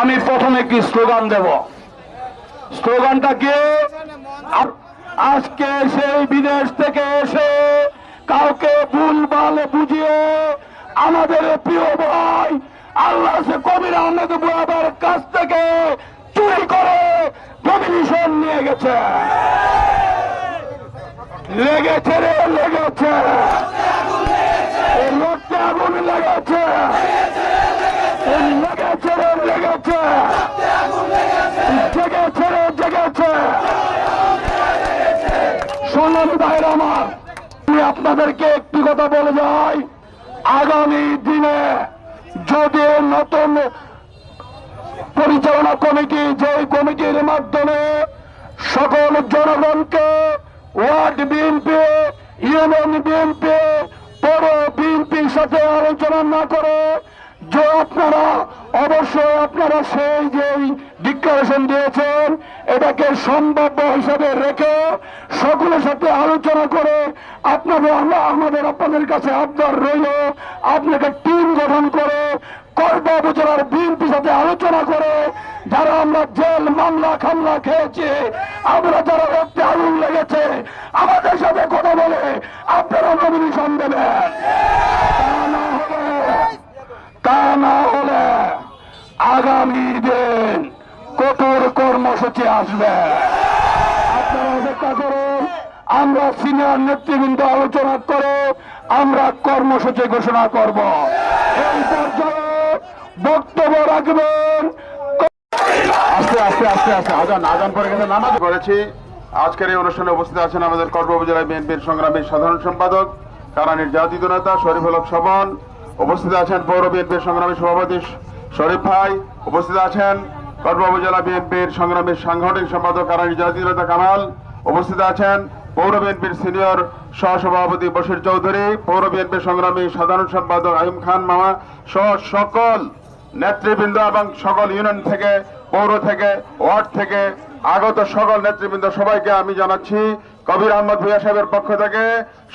আমি প্রথমে কি স্লোগান দেব? স্লোগানটা কি? আজকে সেই বিদেশ থেকে এসে কাউকে ভুলভাল বুঝিয়ে আমাদের প্রিয় ভাই আল্লাহ সে কবির আহমেদ বুয়াবার কাছ থেকে চুরি করে ডমিনেশন নিয়ে গেছে। লেগেছে রে, লেগেছে এই লোকটা আগুন লেগেছে এই লেগেছে রে লেগেছে জেগেছে রে জেগেছে ভাইরা আমার, আমি আপনাদেরকে একটি কথা বলে যাই। আগামী দিনে যদি নতুন পরিচালনা কমিটি যে কমিটির মাধ্যমে সকল জনগণকে ওয়ার্ড বিএনপি, ইউনিয়ন বিএনপি পৌর বিএনপির সাথে আলোচনা না করে যে আপনারা অবশ্যই আপনারা সেই যে ডিক্লারেশন দিয়েছেন, এটাকে সম্ভাব্য হিসাবে রেখে সকলের সাথে আলোচনা করে আপনাদের আমরা আমাদের আপনাদের কাছে আবদার রইল, আপনাকে টিম গঠন করে, করব উপজেলার বিএনপির সাথে আলোচনা করে, যারা আমরা জেল, মামলা, খামলা খেয়েছি, আমরা যারা রক্তে আগুন লেগেছে, আমাদের সাথে কথা বলে আপনারা নমিনেশন দেবেন। কঠোর কর্মসূচি আসবে। আমরা সিনিয়র নেতৃবৃন্দ আলোচনা করে আমরা কর্মসূচি ঘোষণা করব। বক্তব্য রাখবেন আস্তে আস্তে আস্তে আস্তে, আজান আজান গেছে নামাজ করেছি আজকের এই অনুষ্ঠানে উপস্থিত আছেন আমাদের কর্ম উপজেলা বিএনপির সংগ্রামী সাধারণ সম্পাদক কারানির জাতীয় নেতা শরীফুল হক স্বপন উপস্থিত আছেন পৌর বিএনপির সংগ্রামী সভাপতি শরীফ ভাই উপস্থিত আছেন। কর্ম উপজেলা বিএনপির সংগ্রামী সাংগঠনিক সম্পাদক কারানির জাতীয় কামাল উপস্থিত আছেন। পৌর বিএনপির সিনিয়র সহসভাপতি বশির চৌধুরী, পৌর বিএনপির সংগ্রামী সাধারণ সম্পাদক আইম খান মামা সহ সকল নেতৃবৃন্দ এবং সকল ইউনিয়ন থেকে, পৌর থেকে, ওয়ার্ড থেকে আগত সকল নেতৃবৃন্দ সবাইকে আমি জানাচ্ছি। কবির আহমদ ভুইয়া সাহেবের পক্ষ থেকে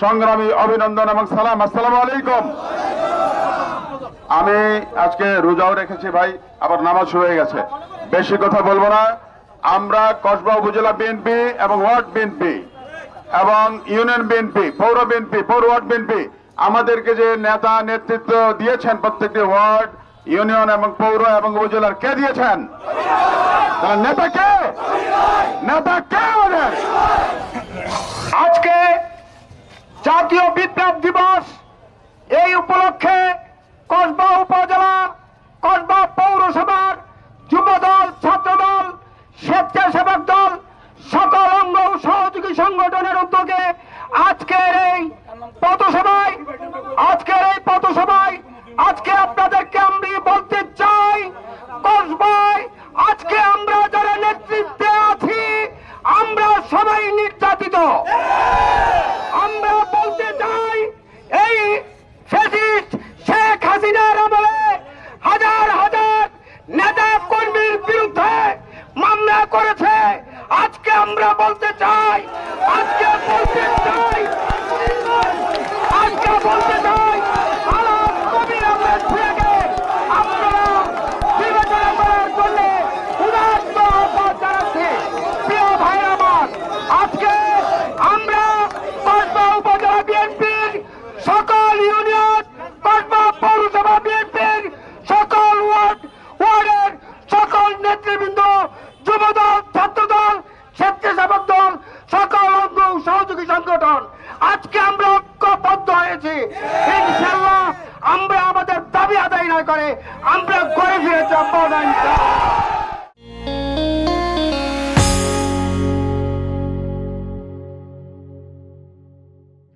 সংগ্রামী অভিনন্দন এবং সালাম। আসসালামু আলাইকুম। আমি আজকে রোজাও রেখেছি ভাই, আবার নামাজ হয়ে গেছে। বেশি কথা বলব না। আমরা কসবা উপজেলা বিএনপি এবং ওয়ার্ড বিএনপি এবং ইউনিয়ন বিএনপি পৌর বিএনপি পৌর ওয়ার্ড বিএনপি আমাদেরকে যে নেতা নেতৃত্ব দিয়েছেন প্রত্যেকটি ওয়ার্ড, ইউনিয়ন এবং পৌর এবং উপজেলার কে দিয়েছেন? নেতা কে? নেতা কে আমাদের? আজকে জাতীয় বিপ্লব দিবস এই উপলক্ষে কসবা উপজেলা কসবা পৌরসভার যুবদল ছাত্রদল স্বেচ্ছাসেবক দল সকল অঙ্গ ও সহযোগী সংগঠনের উদ্যোগে আজকের এই পথসভায় আজকের এই পথসভায় আজকে আপনাদেরকে আমি বলতে চাই কসবায় আজকে আমরা যারা নেতৃত্বে আছি আমরা সবাই নির্যাতিত আমরা বলতে চাই এই ফ্যাসিস্ট শেখ হাসিনার আমলে হাজার হাজার নেতা কর্মীর বিরুদ্ধে মামলা করেছে আজকে আমরা বলতে চাই আজকে বলতে চাই আজকে বলতে চাই আলাপ কবির আহমেদ ভুঁইয়াকে আপনারা বিবেচনা করার জন্য উদাত্ত আহ্বান জানাচ্ছি প্রিয় ভাই আমার আজকে আমরা কসবা উপজেলা বিএনপির সকল ইউনিয়ন কসবা পৌরসভা বিএনপির সকল ওয়ার্ড ওয়ার্ডের সকল নেতৃবৃন্দ যুবদল ছাত্রদল স্বেচ্ছাসেবক দল সকল অঙ্গ ও সংগঠন আজকে আমরা ঐক্যবদ্ধ হয়েছি ইনশাল্লাহ আমরা আমাদের দাবি আদায় না করে আমরা ঘরে ফিরে যাব।